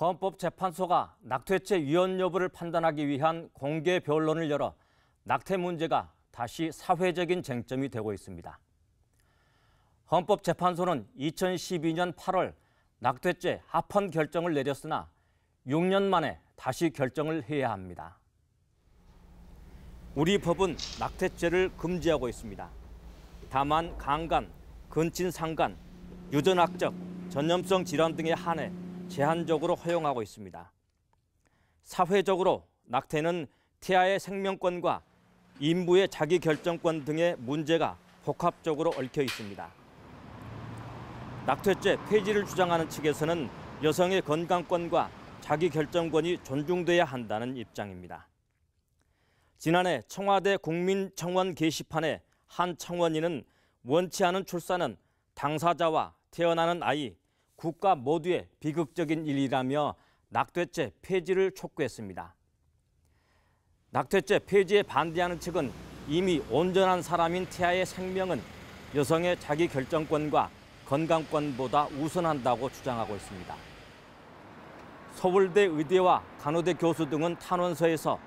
헌법재판소가 낙태죄 위헌 여부를 판단하기 위한 공개 변론을 열어 낙태 문제가 다시 사회적인 쟁점이 되고 있습니다. 헌법재판소는 2012년 8월 낙태죄 합헌 결정을 내렸으나 6년 만에 다시 결정을 해야 합니다. 우리 법은 낙태죄를 금지하고 있습니다. 다만 강간, 근친상간, 유전학적, 전염성 질환 등에 한해 제한적으로 허용하고 있습니다. 사회적으로 낙태는 태아의 생명권과 인부의 자기 결정권 등의 문제가 복합적으로 얽혀 있습니다. 낙태죄 폐지를 주장하는 측에서는 여성의 건강권과 자기 결정권이 존중돼야 한다는 입장입니다. 지난해 청와대 국민청원 게시판에 한 청원인은 원치 않은 출산은 당사자와 태어나는 아이, 국가 모두의 비극적인 일이라며 낙태죄 폐지를 촉구했습니다. 낙태죄 폐지에 반대하는 측은 이미 온전한 사람인 태아의 생명은 여성의 자기 결정권과 건강권보다 우선한다고 주장하고 있습니다. 서울대 의대와 간호대 교수 등은 탄원서에서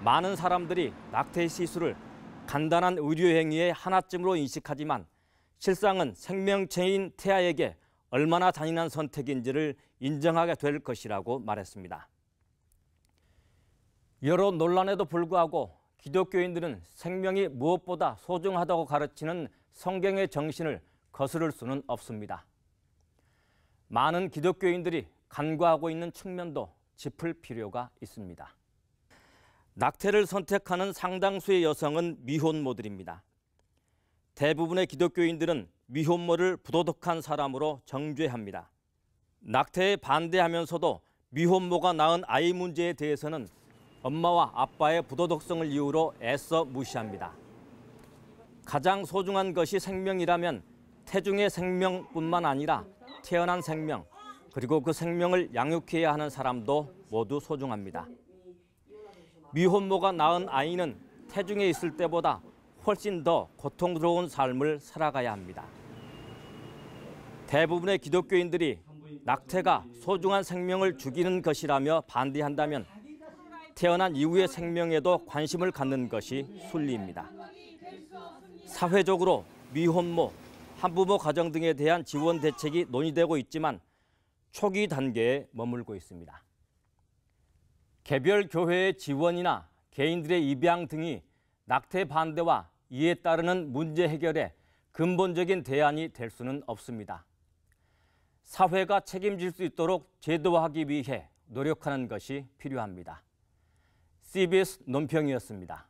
많은 사람들이 낙태 시술을 간단한 의료 행위의 하나쯤으로 인식하지만 실상은 생명체인 태아에게 얼마나 잔인한 선택인지를 인정하게 될 것이라고 말했습니다. 여러 논란에도 불구하고 기독교인들은 생명이 무엇보다 소중하다고 가르치는 성경의 정신을 거스를 수는 없습니다. 많은 기독교인들이 간과하고 있는 측면도 짚을 필요가 있습니다. 낙태를 선택하는 상당수의 여성은 미혼모들입니다. 대부분의 기독교인들은 미혼모를 부도덕한 사람으로 정죄합니다. 낙태에 반대하면서도 미혼모가 낳은 아이 문제에 대해서는 엄마와 아빠의 부도덕성을 이유로 애써 무시합니다. 가장 소중한 것이 생명이라면 태중의 생명뿐만 아니라 태어난 생명, 그리고 그 생명을 양육해야 하는 사람도 모두 소중합니다. 미혼모가 낳은 아이는 태중에 있을 때보다 훨씬 더 고통스러운 삶을 살아가야 합니다. 대부분의 기독교인들이 낙태가 소중한 생명을 죽이는 것이라며 반대한다면 태어난 이후의 생명에도 관심을 갖는 것이 순리입니다. 사회적으로 미혼모, 한부모 가정 등에 대한 지원 대책이 논의되고 있지만 초기 단계에 머물고 있습니다. 개별 교회의 지원이나 개인들의 입양 등이 낙태 반대와 이에 따르는 문제 해결에 근본적인 대안이 될 수는 없습니다. 사회가 책임질 수 있도록 제도화하기 위해 노력하는 것이 필요합니다. CBS 논평이었습니다.